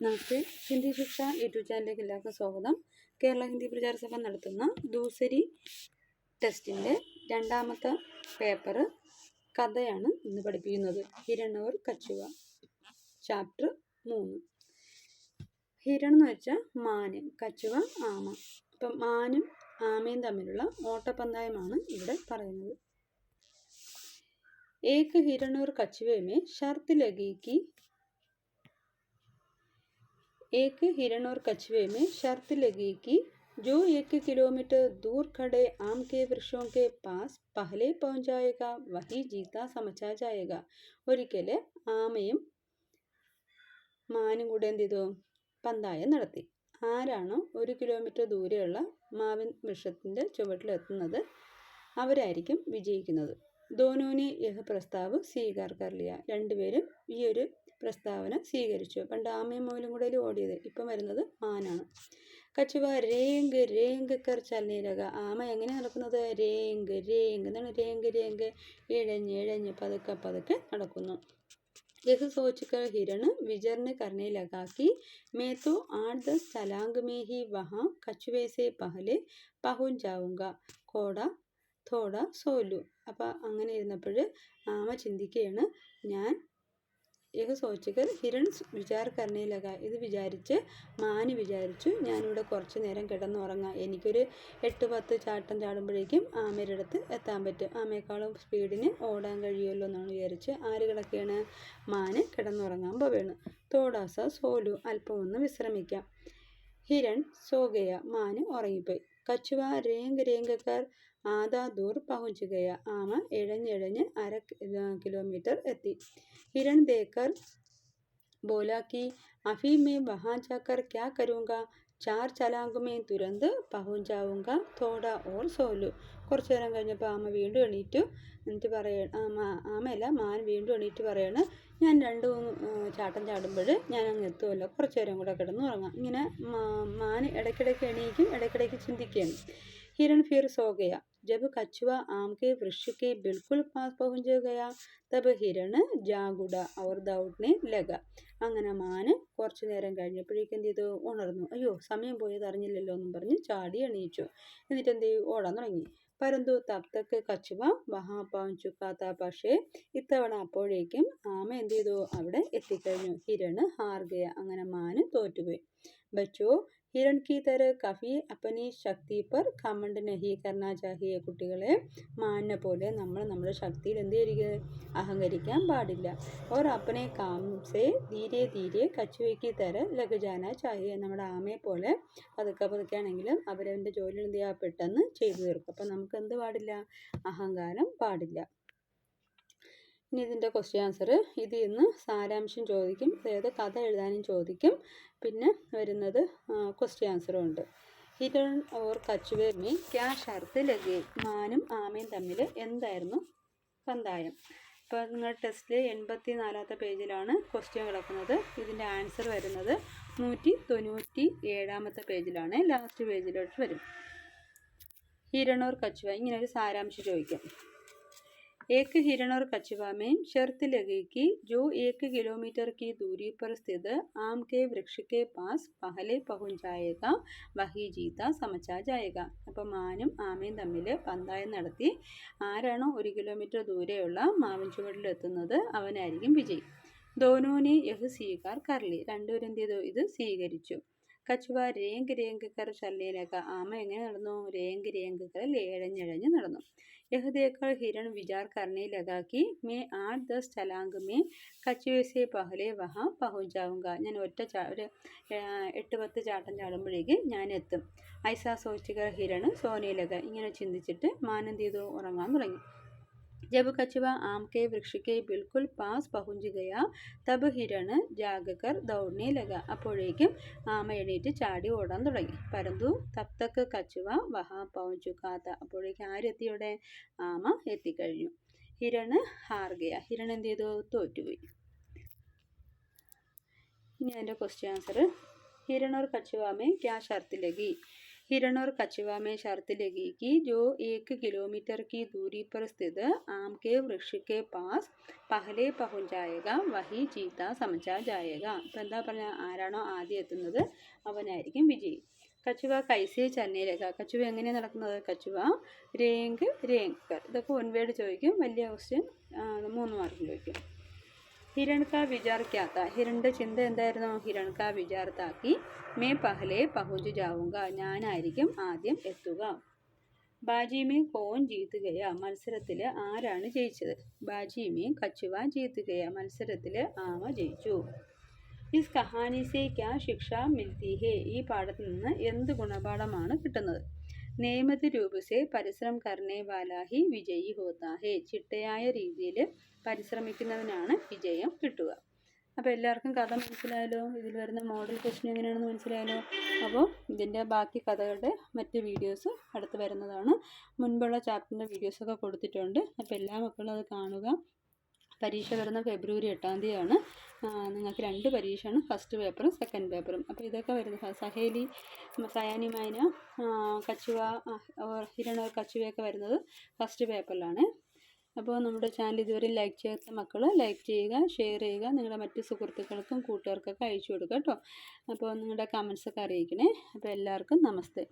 നമസ്തേ. ഹിന്ദി ശിക്ഷ യൂട്യൂബ് ചാനലിലേക്ക് എല്ലാവർക്കും സ്വാഗതം. കേരള ഹിന്ദി പ്രചാര സഭ നടത്തുന്ന ദൂസരി ടെസ്റ്റിന്റെ രണ്ടാമത്തെ പേപ്പർ കഥയാണ് ഇന്ന് പഠിപ്പിക്കുന്നത്. ഹിരണവർ കച്ചുവ ചാപ്റ്റർ മൂന്ന്. ഹിരൺ എന്ന് വെച്ചാൽ മാന് കച്ചുവ ആമ. അപ്പം മാനും ആമയും തമ്മിലുള്ള ഓട്ടപ്പന്തായമാണ് ഇവിടെ പറയുന്നത്. ഏക ഹിരണൂർ കച്ചുവേ ഷർത്ത് ലഗി കി एक हिरण और कछुए में शर्त लगी कि जो एक किलोमीटर दूर खड़े आम के वृक्षों के पास पहले पहुंच जाएगा वही जीता समझा जाएगा ഒരിക്കൽ ആമയും മാനും കൂടെ എന്ത് ചെയ്തു പന്തായം നടത്തി ആരാണോ ഒരു കിലോമീറ്റർ ദൂരെയുള്ള മാവിൻ വൃക്ഷത്തിൻ്റെ ചുവട്ടിലെത്തുന്നത് അവരായിരിക്കും വിജയിക്കുന്നത് ധോനുവിന് യഹ് പ്രസ്താവ് സ്വീകാർ കർലിയ രണ്ടുപേരും ഈ ഒരു പ്രസ്താവന സ്വീകരിച്ചു പണ്ട് ആമയും മോയിലും കൂടെ ഓടിയത് ഇപ്പം വരുന്നത് മാനാണ് കച്ചുവ രേങ്ക് രേങ്ക് കർ ചലനീലക ആമ എങ്ങനെ നടക്കുന്നത് രേങ്ക് രേങ്ക് എന്താണ് രേങ്ക് രേങ്ക് ഇഴഞ്ഞ് ഇഴഞ്ഞ് പതുക്കെ പതുക്കെ നടക്കുന്നു यह सोचकर हिरण विजर ने करने लगा कि मैं तो आठ दस छलांग में ही वहाँ कछुए से पहले पहुँच जाऊँगा കോട തോട സോലു അപ്പം അങ്ങനെ ഇരുന്നപ്പോൾ ആമ ചിന്തിക്കുകയാണ് ഞാൻ യഹ് സോച്ചുകൾ ഹിരൺ വിചാർ കർണയിലക ഇത് വിചാരിച്ച് മാന് വിചാരിച്ചു. ഞാനിവിടെ കുറച്ച് നേരം കിടന്നുറങ്ങാം. എനിക്കൊരു എട്ട് പത്ത് ചാട്ടം ചാടുമ്പോഴേക്കും ആമയുടെ അടുത്ത് എത്താൻ പറ്റും. ആമയെക്കാളും സ്പീഡിന് ഓടാൻ കഴിയുമല്ലോ എന്നാണ് വിചാരിച്ച് ആര് കിടക്കുകയാണ് മാന് കിടന്നുറങ്ങാൻ പോവുകയാണ് തോടാസ സോലു അല്പം ഒന്ന് വിശ്രമിക്കാം. ഹിരൺ സോഗയ മാന് ഉറങ്ങിപ്പോയി. കച്ചുവ രേങ്ക് രേങ്കക്കാർ ആദാ ദൂർ പഹുഞ്ചുകയ ആമ ഇഴഞ്ഞിഴഞ്ഞ് അര കിലോമീറ്റർ എത്തി. ഹിരൺ ദേക്കർ ബോലാ കി അഫി മേ വഹാ जाकर क्या करूँगा ചാർ ചലാങ്കുമേയും തുരന്ത് പഹുഞ്ചാവുങ്ക തോട ഓൾ സോലു. കുറച്ചു നേരം കഴിഞ്ഞപ്പോൾ ആമ വീണ്ടും എണീറ്റു. എന്നിട്ട് പറയ ആമയല്ല മാൻ വീണ്ടും എണീറ്റ് പറയാണ് ഞാൻ രണ്ട് മൂന്ന് ചാട്ടം ചാടുമ്പോൾ ഞാൻ അങ്ങ് എത്തുമല്ലോ കുറച്ചു നേരം കൂടെ കിടന്നു ഉറങ്ങാം. ഇങ്ങനെ മാൻ ഇടയ്ക്കിടയ്ക്ക് എണീക്കും ഇടയ്ക്കിടയ്ക്ക് ചിന്തിക്കുകയാണ് ഹിരൺ ഫീർ സോകയ. जब कछुआ आम के वृक्ष के बिल्कुल पास पहुंच गया तब हिरण ജാഗുട അവർ ദൗഡിനെ ലഗ അങ്ങനെ മാന് കുറച്ചു നേരം കഴിഞ്ഞപ്പോഴേക്കും എന്ത് ചെയ്തു ഉണർന്നു അയ്യോ സമയം പോയത് അറിഞ്ഞില്ലല്ലോ എന്നും പറഞ്ഞ് ചാടി എണീച്ചു എന്നിട്ട് എന്ത് ചെയ്തു ഓടാൻ തുടങ്ങി പരന്തു തപ്തക്ക് കച്ചുവ വഹാ ചുക്കാത്ത പക്ഷേ ഇത്തവണ അപ്പോഴേക്കും ആമ എന്ത് ചെയ്തു അവിടെ എത്തിക്കഴിഞ്ഞു ഹിരണ് ഹാർഗയ അങ്ങനെ മാന് തോറ്റുപോയി ബച്ചോ ഹിരൺ की तरह कभी अपनी ശക്തി पर കമണ്ട് നഹി കർണ ചാഹിയെ കുട്ടികളെ മാനിനെ പോലെ നമ്മൾ നമ്മുടെ ശക്തിയിൽ എന്ത് ചെയ്യരുത് അഹങ്കരിക്കാൻ പാടില്ല ഓർ അപ്പനെ കാം സെ ധീരെ ധീരെ കച്ചുവയ്ക്ക് തര ലഘുജാന ചാഹിയെ നമ്മുടെ ആമയെ പോലെ പതുക്കെ പതുക്കെയാണെങ്കിലും അവരവൻ്റെ ജോലി എന്ത് ചെയ്യുക പെട്ടെന്ന് ചെയ്തു തീർക്കും അപ്പം നമുക്ക് എന്ത് പാടില്ല അഹങ്കാരം പാടില്ല ഇനി ഇതിന്റെ ക്വസ്റ്റ്യൻ ആൻസർ ഇതിൽ നിന്ന് സാരാംശം ചോദിക്കും അതായത് കഥ എഴുതാനും ചോദിക്കും. പിന്നെ വരുന്നത് ക്വസ്റ്റ്യൻ ആൻസറും ഉണ്ട്. ഹിരൺ ഓർ കച്ചുവേ മീ ക്യാ ഷർത്ത് ലഗേ മാനും ആമയും തമ്മിൽ എന്തായിരുന്നു പന്തായം? ഇപ്പോൾ നിങ്ങൾ ടെസ്റ്റിൽ എൺപത്തി നാലാമത്തെ പേജിലാണ് ക്വസ്റ്റ്യൻ കിടക്കുന്നത് ഇതിന്റെ ആൻസർ വരുന്നത് നൂറ്റി തൊണ്ണൂറ്റി ഏഴാമത്തെ പേജിലാണ് ലാസ്റ്റ് പേജിലോട്ട് വരും. ഹിരണോർ കച്ചുവ ഇങ്ങനെ ഒരു സാരാംശം ചോദിക്കാം. एक हिरण और कछुआ में शर्त लगी कि जो एक किलोमीटर की दूरी पर स्थित आम के वृक्ष के पास पहले पहुंच जाएगा വഹി ജീത സമച്ചാ ജായക അപ്പം മാനും ആമയും തമ്മിൽ പന്തായം നടത്തി ആരാണോ ഒരു കിലോമീറ്റർ ദൂരെയുള്ള മാവിൻ ചുവട്ടിലെത്തുന്നത് അവനായിരിക്കും വിജയ് ധോനുവിനെ യഹ് സ്വീകാർ കർലി രണ്ടുപേരും എന്ത് ചെയ്തു ഇത് സ്വീകരിച്ചു കച്ചുവ രേങ്ക് രേങ്ക് കർ ചല്ലിയിലൊക്കെ ആമ എങ്ങനെ നടന്നു രേങ്ക് രേങ്ക് കർ ഇഴഞ്ഞിഴഞ്ഞ് നടന്നു यह देखकर हिरण विचार करने लगा कि मैं आठ दस छलांग में കച്ചുവെ സെ പഹലെ വഹാ പഹുഞ്ച് ജാവുങ്ക ഞാൻ ഒറ്റ ചാ ഒരു എട്ട് പത്ത് ചാട്ടം ചാടുമ്പോഴേക്ക് ഞാൻ എത്തും ഐസാ സോച്ചിക ഹിരണ് സോനയിലക ഇങ്ങനെ ചിന്തിച്ചിട്ട് മാനം ചെയ്തു ഉറങ്ങാൻ തുടങ്ങി जब कछुआ आम के वृक्ष के बिल्कुल पास पहुंच गया तब हिरण ജാഗകർ ദൗഡനെ ലഗ അപ്പോഴേക്കും ആമ എണീറ്റ് ചാടി ഓടാൻ തുടങ്ങി പരന്തു തപ്തക്ക് കച്ചുവ വഹ പൗഞ്ചുക്കാത്ത അപ്പോഴേക്കും ആരെത്തി അവിടെ ആമ എത്തിക്കഴിഞ്ഞു ഹിരണ് ഹാർഗയ ഹിരൺ എന്ത് ചെയ്തു തോറ്റുപോയി ഇനി അതിൻ്റെ ക്വസ്റ്റ്യൻ ആൻസർ ഹിരൺ और कछुआ में क्या शर्त लगी हिरण और कछुआ में शर्त लगेगी जो एक किलोमीटर की दूरी पर स्थित आम के वृक्ष के पास പഹലെ പഹുഞ്ചായക വഹി ചീത്ത സമച്ച ജായക. ഇപ്പം എന്താ പറഞ്ഞാൽ ആരാണോ ആദ്യം എത്തുന്നത്? അവനായിരിക്കും വിജയി. കച്ചുവ കൈസി ചന്നയിലേക്ക് കച്ചുവ എങ്ങനെയാണ് നടക്കുന്നത്? കച്ചുവ രേങ്ക് രേങ്കർ. ഇതൊക്കെ ഒൻവേട് ചോദിക്കും. വലിയ ക്വസ്റ്റ്യൻ മൂന്ന് മാർക്കിൽ ചോദിക്കും. വിചാർ ക്യാ था ഹിരണിന്റെ ചിന്ത എന്തായിരുന്നു? ഹിരൺ കാ വിചാർ മേ പഹലെ പഹുഞ്ച് ജാവുക ഞാനായിരിക്കും ആദ്യം എത്തുക. ബാജിമേ കോൻ ജീത്തുകയ മത്സരത്തിൽ ആരാണ് ജയിച്ചത്? ബാജിമേ കച്ചുവ ജീത്തുകയ മത്സരത്തിൽ ആമ ജയിച്ചു. ഇസ് കഹാനിസേക്ക ശിക്ഷ മിൽത്തി ഹേ ഈ പാഠത്തിൽ നിന്ന് എന്ത് ഗുണപാഠമാണ് കിട്ടുന്നത്? നിയമത് രൂപസെ പരിശ്രം കർണേ വാലാ ഹി വിജയി ഹോത്താ ഹേ ചിട്ടയായ രീതിയിൽ പരിശ്രമിക്കുന്നവനാണ് വിജയം കിട്ടുക. അപ്പോൾ എല്ലാവർക്കും കഥ മനസ്സിലായല്ലോ? ഇതിൽ വരുന്ന മോഡൽ ക്വസ്റ്റ്യൻ എങ്ങനെയാണെന്ന് മനസ്സിലായല്ലോ? അപ്പോൾ ഇതിന്റെ ബാക്കി കഥകളുടെ മറ്റ് വീഡിയോസ് അടുത്ത് വരുന്നതാണ്. മുൻപുള്ള ചാപ്റ്ററിന്റെ വീഡിയോസൊക്കെ കൊടുത്തിട്ടുണ്ട്. അപ്പോൾ എല്ലാ മക്കളും അത് കാണുക. പരീക്ഷ വരുന്ന ഫെബ്രുവരി എട്ടാം തീയതിയാണ്. നിങ്ങൾക്ക് രണ്ട് പരീക്ഷയാണ്. ഫസ്റ്റ് പേപ്പറും സെക്കൻഡ് പേപ്പറും അപ്പോൾ ഇതൊക്കെ വരുന്നത് സഹേലി സയാനി മൈന കച്ചുവ ഹിരണ കച്ചുവയൊക്കെ വരുന്നത് ഫസ്റ്റ് പേപ്പറിലാണ് അപ്പോൾ നമ്മുടെ ചാനൽ ഇതുവരെ ലൈക്ക് ചെയ്യാത്ത മക്കൾ ലൈക്ക് ചെയ്യുക ഷെയർ ചെയ്യുക. നിങ്ങളുടെ മറ്റ് സുഹൃത്തുക്കൾക്കും കൂട്ടുകാർക്കൊക്കെ അയച്ചു കൊടുക്കുക കേട്ടോ. അപ്പോൾ നിങ്ങളുടെ കമൻസൊക്കെ അറിയിക്കണേ. അപ്പോൾ എല്ലാവർക്കും നമസ്തേ.